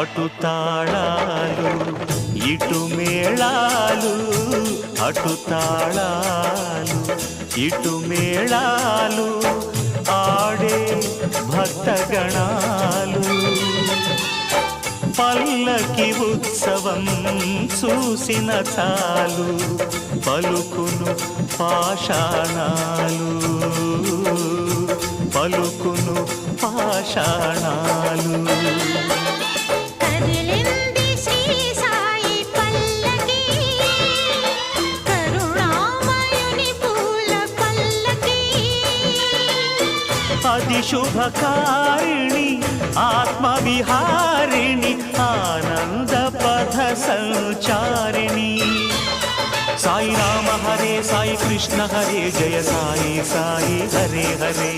అటు తాళాలు ఇటు మేళాలు అటు తాళాలు ఇటు మేళాలు ఆడే భక్తగణాలు. పల్లకి ఉత్సవం చూసిన చాలు పలుకును పాషాణాలు. పలుకును పాషాణాలు. अतिशुभकारिणि आत्मविहारिणि संचारिणी साई राम हरे साई कृष्ण हरे जय साई साई हरे हरे।